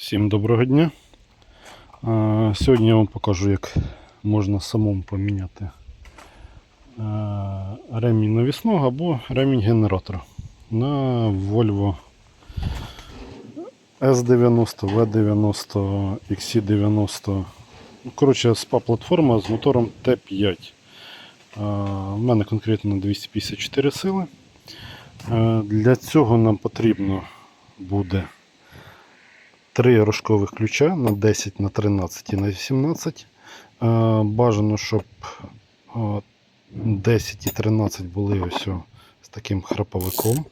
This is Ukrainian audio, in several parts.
Всім доброго дня. Сьогодні я вам покажу, як можна самому поміняти ремінь навісного або ремінь генератора на Volvo S90, V90, XC90. Ну, Коротше, СПА-платформа з мотором Т5. У мене конкретно 254 сили. Для цього нам потрібно буде три рожкових ключа на 10, на 13 і на 18. Е, Бажано, щоб е, 10 і 13 були ось з таким храповиком.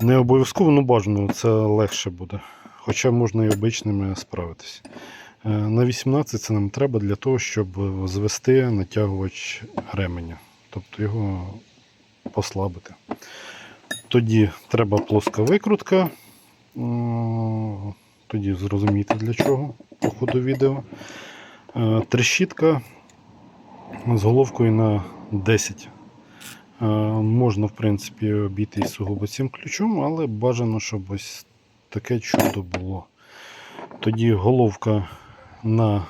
Не обов'язково, ну бажано, це легше буде. Хоча можна і обичними справитись. Е, На 18 це нам треба для того, щоб звести натягувач ременя, тобто його послабити. Тоді треба плоска викрутка. Тоді зрозумієте для чого по ходу відео. Е, Трещітка з головкою на 10. Е, Можна, в принципі, обійти сугубо цим ключом, але бажано, щоб ось таке чудо було. Тоді головка на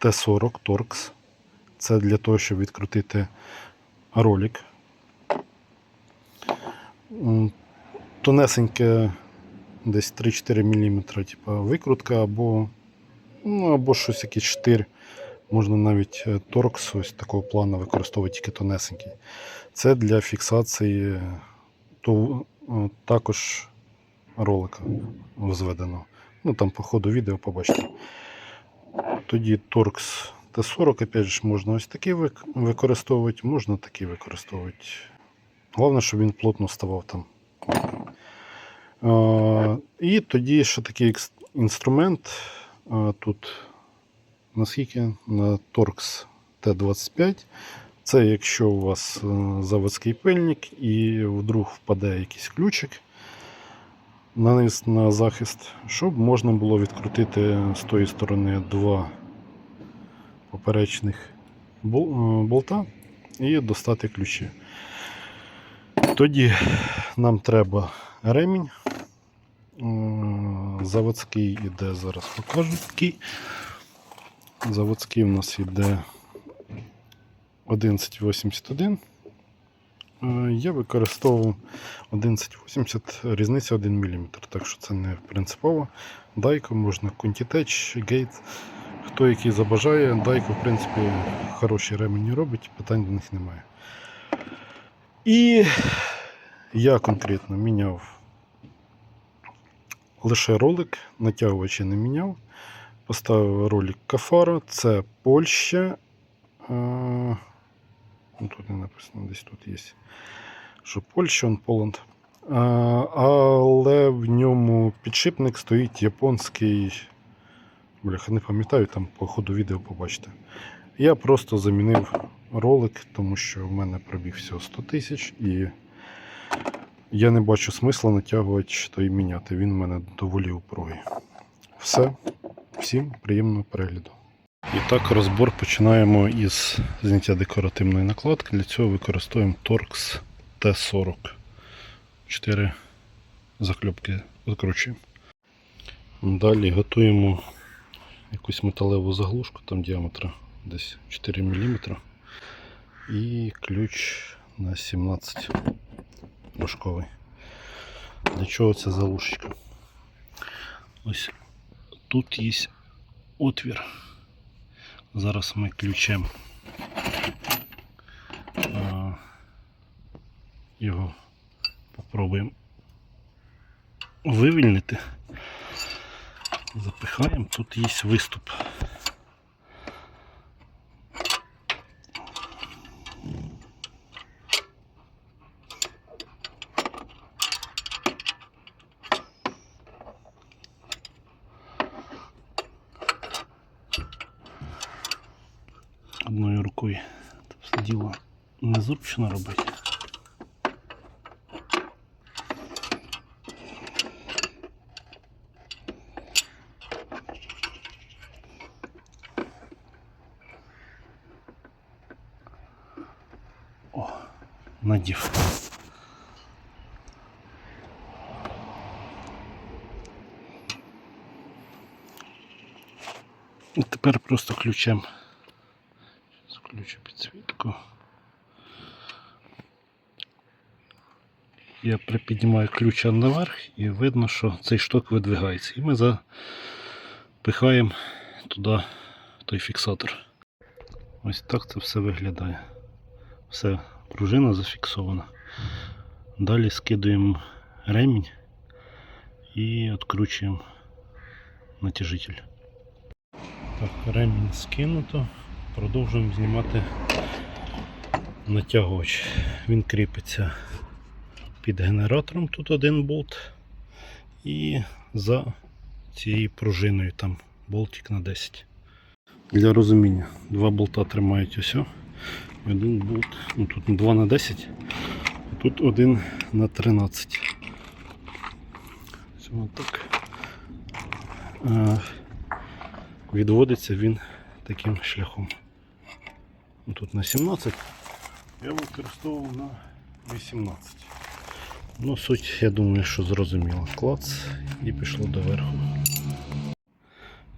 Т40 Торкс. Це для того, щоб відкрутити ролик. Тонесеньке десь 3-4 мм, типу, викрутка або, ну, або щось якийсь штир. Можна навіть е, торкс ось такого плану використовувати тільки тонесенький. Це для фіксації то, е, також ролика зведено. Ну там по ходу відео побачите. Тоді торкс Т40, опять же, можна ось такий використовувати, можна такий використовувати. Головне, щоб він плотно ставав там. І тоді ще такий інструмент. Тут наскільки на Torx T25. Це якщо у вас е, заводський пильник і вдруг впаде якийсь ключик наниз на захист, щоб можна було відкрутити з тої сторони два поперечних е, болта і достати ключі. Тоді нам треба ремінь. Заводський іде, зараз покажу такий. Заводський у нас іде 1181. Е, Я використовував 1180, різниця 1 мм, так що це не принципово. Дайко можна Кунтітеч, Гейт. Хто який забажає, Дайко, в принципі, хороші ремені робить, питань до них немає. І я конкретно міняв лише ролик, натягувачі не міняв. Поставив ролик Кафара, це Польща. Ну, тут не написано, десь тут є. Що Польща, он Поланд. Але в ньому підшипник стоїть японський. Бляха, не пам'ятаю, там по ходу відео побачите. Я просто замінив ролик, тому що в мене пробіг всього 100 тисяч я не бачу смисла натягувати то і міняти. Він в мене доволі упругий. Все. Всім приємного перегляду. І так, розбор починаємо із зняття декоративної накладки. Для цього використовуємо Torx T40. Чотири закльопки відкручуємо. Далі готуємо якусь металеву заглушку, там діаметр десь 4 мм. І ключ на 17 рожковий. Для чого ця заглушечка? Ось тут є отвір. Зараз ми ключем його попробуємо вивільнити. Запихаємо, тут є виступ. Дело не зручно робити. О, надев. И теперь просто ключем. Я припіднімаю ключа наверх і видно, що цей шток видвигається. І ми запихаємо туди той фіксатор. Ось так це все виглядає. Все, пружина зафіксована. Далі скидуємо ремінь і відкручуємо натяжитель. Так, ремінь скинуто. Продовжуємо знімати натягувач. Він кріпиться під генератором, тут один болт. І за цією пружиною там болтик на 10. Для розуміння, два болта тримають ось. Один болт, ну тут 2 на 10, а тут один на 13. Ось так. Відводиться він таким шляхом. Тут на 17, я використовував на 18. Ну, суть, я думаю, що зрозуміло. Клац і пішло доверху.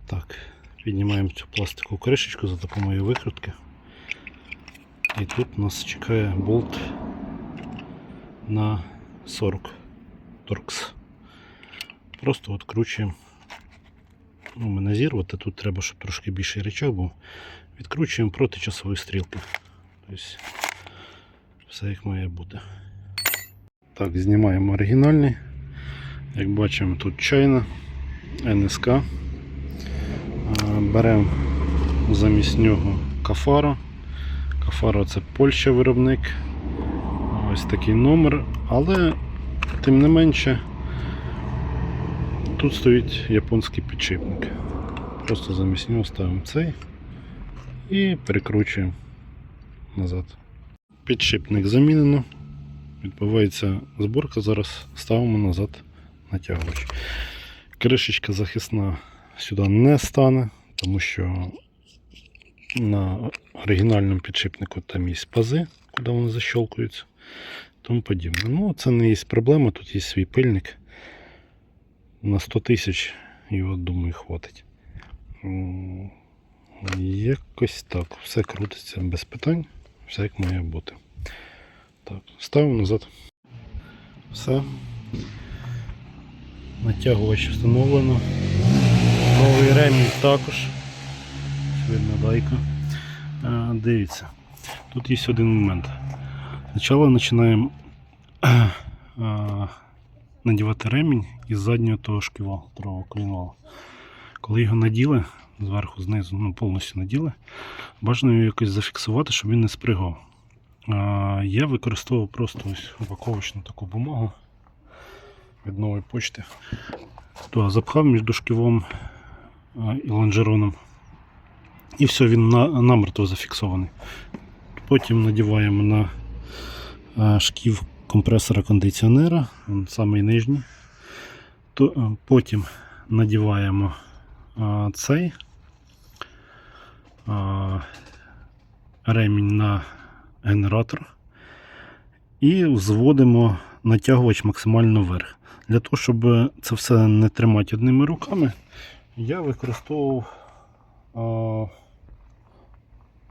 Так, піднімаємо цю пластикову кришечку за допомогою викрутки. І тут нас чекає болт на 40 торкс. Просто відкручуємо. Ну, мене зірвати, тут треба, щоб трошки більший речах був. Відкручуємо проти часової стрілки. Тобто все як має бути. Так, знімаємо оригінальний. Як бачимо, тут чайна, НСК. Беремо замість нього кафаро. Кафаро це Польща виробник. Ось такий номер, але тим не менше тут стоїть японський підшипник. Просто замість нього ставимо цей і перекручуємо назад. Підшипник замінено. Відбувається зборка, зараз ставимо назад натягувач. Кришечка захисна сюди не стане, тому що на оригінальному підшипнику там є пази, куди вони защелкуються. Тому подібне. Ну, це не є проблема, тут є свій пильник. На 100 тисяч його, думаю, хватить. Якось так. Все крутиться без питань, все як має бути. Так, ставимо назад. Все. Натягувач встановлено. Новий ремінь також. Видно дайка. А, дивіться. Тут є один момент. Спочатку починаємо а, надівати ремінь із заднього того шківа, другого колінвала. Коли його наділи, зверху, знизу, ну повністю наділи, бажано його якось зафіксувати, щоб він не спригав. Я використовував просто ось упаковочну таку бумагу від нової почти. То запхав між шківом а, і лонжероном. І все, він на, намертво зафіксований. Потім надіваємо на шків компресора кондиціонера, він самий нижній. Потім надіваємо цей ремінь на генератор і взводимо натягувач максимально вверх. Для того, щоб це все не тримати одними руками, я використовував а,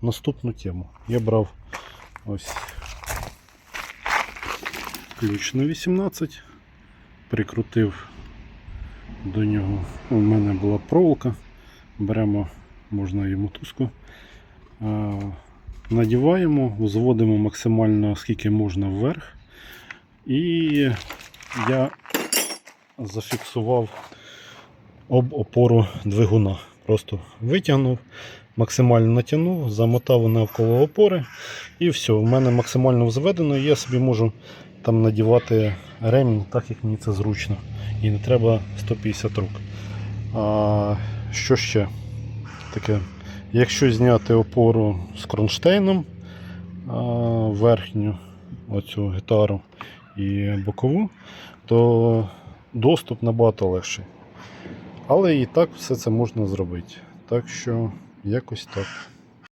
наступну тему. Я брав ось ключ на 18, прикрутив до нього. У мене була проволока. Беремо, можна і мотузку. А, надіваємо, взводимо максимально скільки можна вверх. І я зафіксував об опору двигуна. Просто витягнув, максимально натягнув, замотав навколо опори і все. У мене максимально взведено, і я собі можу там надівати ремінь так, як мені це зручно. І не треба 150 рук. А, що ще таке? Якщо зняти опору з кронштейном верхню оцю гітару і бокову, то доступ набагато легший. Але і так все це можна зробити. Так що якось так.